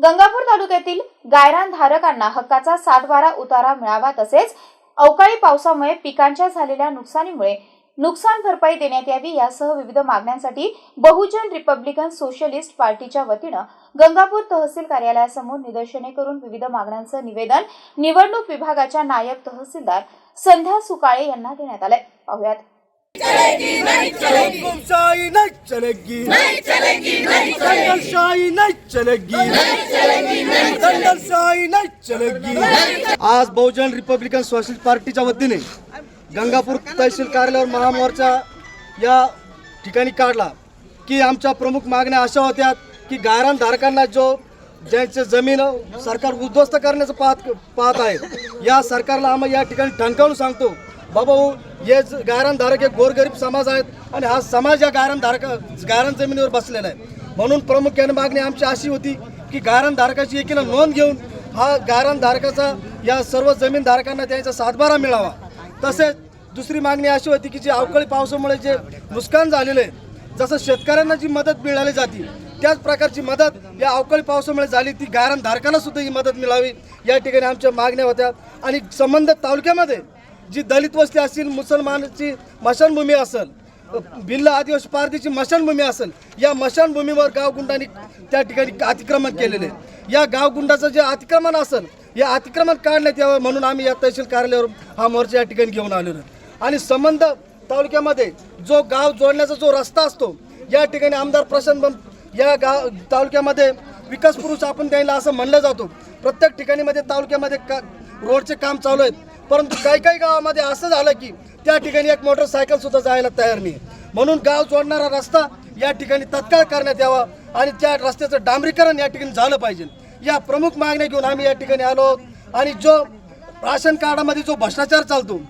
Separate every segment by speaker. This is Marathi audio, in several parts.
Speaker 1: गंगापूर तालुक्यातील गायरान धारकांना हक्काचा सातबारा उतारा मिळावा तसेच अवकाळी पावसामुळे पिकांच्या झालेल्या नुकसानीमुळे नुकसान भरपाई देण्यात यावी यासह विविध मागण्यांसाठी बहुजन रिपब्लिकन सोशलिस्ट पार्टीच्या वतीनं गंगापूर तहसील कार्यालयासमोर निदर्शने करून विविध मागण्यांचं निवेदन निवडणूक विभागाच्या नायब तहसीलदार संध्या सुकाळे यांना देण्यात आलंय. पाहुयात.
Speaker 2: हुकुमशाही नहीं चलेगी नहीं चलेगी. नहीं दंगलशाही नहीं चलेगी नहीं चलेगी. दंगलशाही नहीं चलेगी. आज बहुजन रिपब्लिकन सोशलिस्ट पार्टीच्या वतीने गंगापूर तहसील कार्यालयावर महामोर्चा या ठिकाणी काढला की आमच्या प्रमुख मागण्या अशा होत्या की गायरान धारकांना जो ज्यांचे जमीन सरकार उद्ध्वस्त करण्याचं पाहत पाहत आहे या सरकारला आम्ही या ठिकाणी ठणकावून सांगतो बाबा हे ज- हे गोरगरीब समाज आहेत आणि हा समाज या गारणधारक धारक गायरान जमिनीवर बसलेला आहे. म्हणून प्रामुख्याने मागणी आमची अशी होती की गायरान एकीला नोंद घेऊन हा गायरानधारकाचा या सर्व जमीनधारकांना त्यांचा सातबारा मिळावा. तसेच दुसरी मागणी अशी होती की जे अवकाळी पावसामुळे जे नुकसान झालेलं आहे जसं शेतकऱ्यांना जी मदत मिळाली जाते त्याच प्रकारची मदत या अवकाळी पावसामुळे झाली ती गायरान सुद्धा ही मदत मिळावी या ठिकाणी आमच्या मागण्या होत्या. आणि संबंधित तालुक्यामध्ये जी दलित वस्ती असतील मुसलमानाची मशानभूमी असेल भिल्ल आदिवासी पारदीची मशानभूमी असेल या मशानभूमीवर गावगुंडांनी त्या ठिकाणी अतिक्रमण केलेले आहे. या गावगुंडाचं जे अतिक्रमण असेल या अतिक्रमण काढण्यात यावं म्हणून आम्ही या तहसील कार्यालयावर हा मोर्चा या ठिकाणी घेऊन आलेलो आणि संबंध तालुक्यामध्ये जो गाव जोडण्याचा जो रस्ता असतो या ठिकाणी आमदार प्रशांत बंब या गाव तालुक्यामध्ये विकास पुरुष आपण द्यायला असं म्हणलं जातो. प्रत्येक ठिकाणीमध्ये तालुक्यामध्ये का रोडचे काम चालू आहेत. परंतु काही काही गावामध्ये असं झालं की त्या ठिकाणी एक मोटरसायकल सुद्धा जायला तयार नाही. म्हणून गाव जोडणारा रस्ता या ठिकाणी तत्काळ करण्यात यावा आणि त्या रस्त्याचं डांबरीकरण या ठिकाणी झालं पाहिजे. या प्रमुख मागण्या घेऊन आम्ही या ठिकाणी आलो आहोत. आणि जो राशन कार्डामध्ये जो भ्रष्टाचार चालतो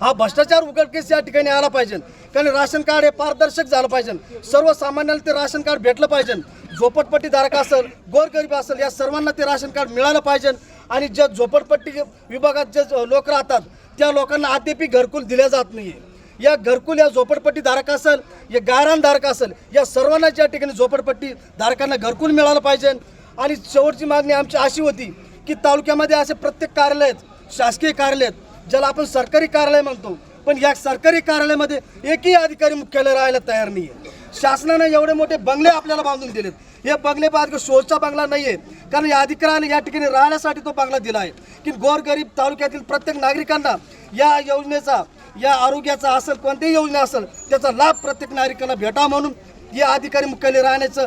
Speaker 2: हा भ्रष्टाचार उघडकीस या ठिकाणी आला पाहिजे. कारण राशन कार्ड हे पारदर्शक झालं पाहिजे. सर्वसामान्याला ते राशन कार्ड भेटलं पाहिजे. झोपटपट्टीधारक असेल गोरगरीब असेल या सर्वांना ते राशन कार्ड मिळालं पाहिजे. आणि ज्या झोपडपट्टी विभागात जे लोक राहतात त्या लोकांना अद्यापी घरकुल दिल्या जात नाही या घरकुल या झोपडपट्टी धारक असेल या गायरान धारक असेल या सर्वांना या ठिकाणी झोपडपट्टी धारकांना घरकुल मिळालं पाहिजे. आणि शेवटची मागणी आमची अशी होती की तालुक्यामध्ये असे प्रत्येक कार्यालय आहेत शासकीय कार्यालय आहेत ज्याला आपण सरकारी कार्यालय म्हणतो. पण या सरकारी कार्यालयामध्ये एकही अधिकारी मुख्यालय राहायला तयार नाही आहे शासनानं एवढे मोठे बंगले आपल्याला बांधून दिलेत. हे बंगले बांध शोचा बंगला नाही आहे कारण या अधिकाऱ्याने या ठिकाणी राहण्यासाठी तो बंगला दिला आहे. की गोरगरीब तालुक्यातील प्रत्येक नागरिकांना या योजनेचा या आरोग्याचा असेल कोणतीही योजना असेल त्याचा लाभ प्रत्येक नागरिकाला भेटावा म्हणून या अधिकारी मुख्यालय राहण्याचं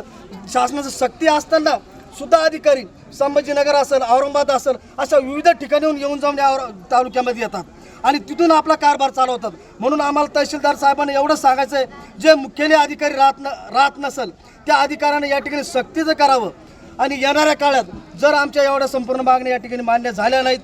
Speaker 2: शासनाचं सक्ती असताना सुद्धा अधिकारी संभाजीनगर असेल औरंगाबाद असेल अशा विविध ठिकाणीहून येऊन जाऊन या और- तालुक्यामध्ये येतात. आणि तिथून आपला कारभार चालवतात. म्हणून आम्हाला तहसीलदार साहेबांना एवढं सांगायचं आहे जे मुख्यालय अधिकारी राहत न राहत नसेल त्या अधिकाऱ्यांना या ठिकाणी सक्तीचं करावं. आणि येणाऱ्या काळात जर आमच्या एवढ्या संपूर्ण मागण्या या ठिकाणी मान्य झाल्या नाहीत